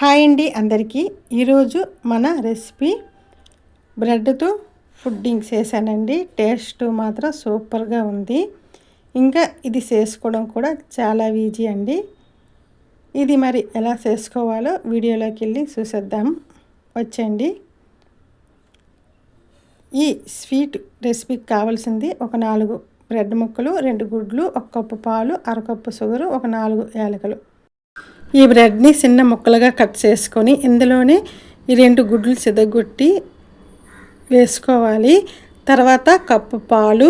Hi అండి అందరికీ. ఈరోజు మన రెసిపీ బ్రెడ్తో ఫుడ్డింగ్ చేశానండి. టేస్ట్ మాత్రం సూపర్గా ఉంది. ఇంకా ఇది చేసుకోవడం కూడా చాలా ఈజీ అండి. ఇది మరి ఎలా చేసుకోవాలో వీడియోలోకి వెళ్ళి చూసేద్దాం. వచ్చండి ఈ స్వీట్ రెసిపీకి కావాల్సింది ఒక నాలుగు బ్రెడ్ ముక్కలు రెండు గుడ్లు ఒక కప్పు పాలు అరకప్పు షుగరు ఒక నాలుగు యాలకులు. ఈ బ్రెడ్ని చిన్న ముక్కలుగా కట్ చేసుకొని ఇందులోనే ఈ రెండు గుడ్లు సిదగొట్టి వేసుకోవాలి. తర్వాత కప్పు పాలు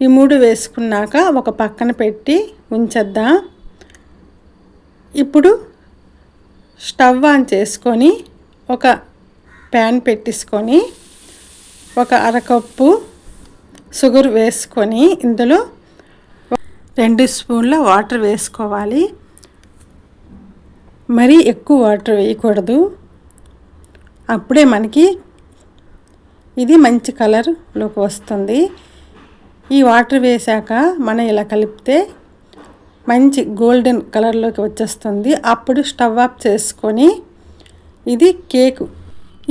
ఈ మూడు వేసుకున్నాక ఒక పక్కన పెట్టి ఉంచేద్దాం. ఇప్పుడు స్టవ్ ఆన్ చేసుకొని ఒక ప్యాన్ పెట్టేసుకొని ఒక అరకప్పు షుగర్ వేసుకొని ఇందులో రెండు స్పూన్ల వాటర్ వేసుకోవాలి. మరీ ఎక్కువ వాటర్ వేయకూడదు. అప్పుడే మనకి ఇది మంచి కలర్లోకి వస్తుంది. ఈ వాటర్ వేసాక మనం ఇలా కలిపితే మంచి గోల్డెన్ కలర్లోకి వచ్చేస్తుంది. అప్పుడు స్టవ్ ఆఫ్ చేసుకొని ఇది కేక్.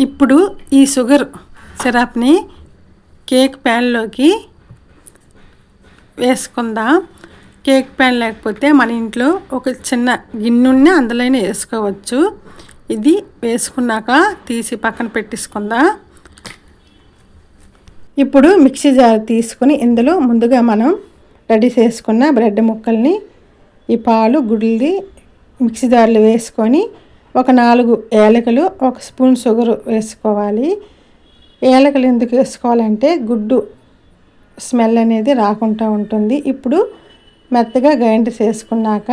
ఇప్పుడు ఈ షుగర్ సిరప్ని కేక్ ప్యాన్లోకి వేసుకుందాం. కేక్ ప్యాన్ లేకపోతే మన ఇంట్లో ఒక చిన్న గిన్నె అందులోనే వేసుకోవచ్చు. ఇది వేసుకున్నాక తీసి పక్కన పెట్టేసుకుందాం. ఇప్పుడు మిక్సీ జార్ తీసుకుని ఇందులో ముందుగా మనం రెడీ చేసుకున్న బ్రెడ్ ముక్కల్ని ఈ పాలు గుడ్లది మిక్సీ జార్లు వేసుకొని ఒక నాలుగు ఏలకలు ఒక స్పూన్ షుగర్ వేసుకోవాలి. ఏలకలు ఎందుకు వేసుకోవాలంటే గుడ్డు స్మెల్ అనేది రాకుండా ఉంటుంది. ఇప్పుడు మెత్తగా గ్రైండ్ చేసుకున్నాక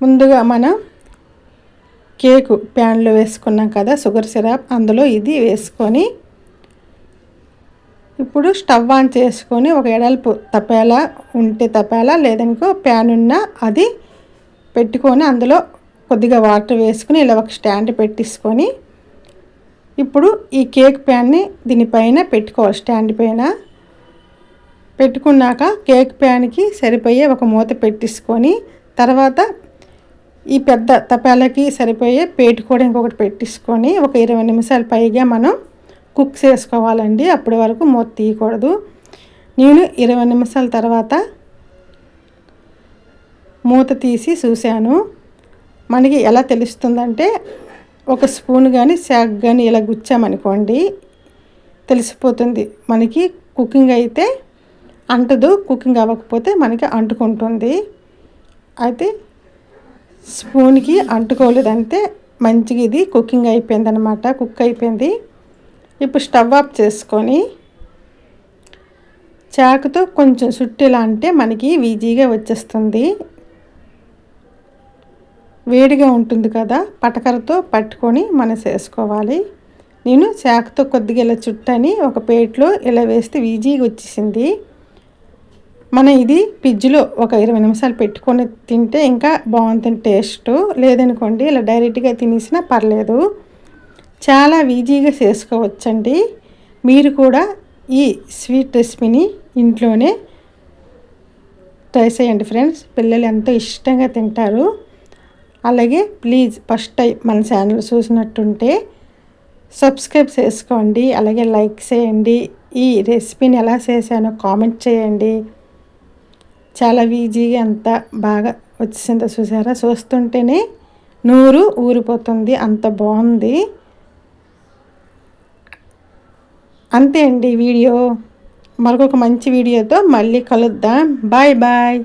ముందుగా మనం కేకు ప్యాన్లో వేసుకున్నాం కదా షుగర్ సిరప్ అందులో ఇది వేసుకొని ఇప్పుడు స్టవ్ ఆన్ చేసుకొని ఒక ఎడల్పు తపేలా ఉంటే తపేలా లేదనుకో ప్యాన్ ఉన్నా అది పెట్టుకొని అందులో కొద్దిగా వాటర్ వేసుకుని ఇలా ఒక స్టాండ్ పెట్టేసుకొని ఇప్పుడు ఈ కేక్ ప్యాన్ని దీనిపైన పెట్టుకోవాలి స్టాండ్ పైన. పెట్టుకున్నాక కేక్ ప్యాన్కి సరిపోయే ఒక మూత పెట్టేసుకొని తర్వాత ఈ పెద్ద తపాలకి సరిపోయే పేటు కూడా ఇంకొకటి పెట్టేసుకొని ఒక ఇరవై నిమిషాలు పైగా మనం కుక్ చేసుకోవాలండి. అప్పటి వరకు మూత తీయకూడదు. నేను ఇరవై నిమిషాల తర్వాత మూత తీసి చూశాను. మనకి ఎలా తెలుస్తుందంటే ఒక స్పూన్ కానీ శాక్ కానీ ఇలా గుచ్చామనుకోండి తెలిసిపోతుంది. మనకి కుకింగ్ అయితే అంటదు కుకింగ్ అవ్వకపోతే మనకి అంటుకుంటుంది. అయితే స్పూన్కి అంటుకోలేదంటే మంచిగా ఇది కుకింగ్ అయిపోయింది అనమాట కుక్ అయిపోయింది. ఇప్పుడు స్టవ్ ఆఫ్ చేసుకొని చాకుతో కొంచెం సుట్టేలా అంటే మనకి ఈజీగా వచ్చేస్తుంది. వేడిగా ఉంటుంది కదా పటకరతో పట్టుకొని మనం చేసుకోవాలి. నేను చాకుతో కొద్దిగా ఇలా చుట్టని ఒక ప్లేట్లో ఇలా వేస్తే ఈజీగా వచ్చేసింది. మనం ఇది ఫ్రిడ్జ్లో ఒక ఇరవై నిమిషాలు పెట్టుకొని తింటే ఇంకా బాగుంటుంది టేస్ట్. లేదనుకోండి ఇలా డైరెక్ట్గా తినేసినా పర్లేదు. చాలా ఈజీగా చేసుకోవచ్చండి. మీరు కూడా ఈ స్వీట్ రెసిపీని ఇంట్లోనే ట్రై చేయండి ఫ్రెండ్స్. పిల్లలు ఎంతో ఇష్టంగా తింటారు. అలాగే ప్లీజ్ ఫస్ట్ టైం మన ఛానల్ చూసినట్టుంటే సబ్స్క్రైబ్ చేసుకోండి. అలాగే లైక్ చేయండి. ఈ రెసిపీని ఎలా చేశానో కామెంట్ చేయండి. చాలా ఈజీగా ఎంత బాగా వచ్చిందో చూసారా? చూస్తుంటేనే నూరు ఊరిపోతుంది. అంత బాగుంది. అంతే అండి వీడియో. మరొక మంచి వీడియోతో మళ్ళీ కలుద్దాం. Bye bye.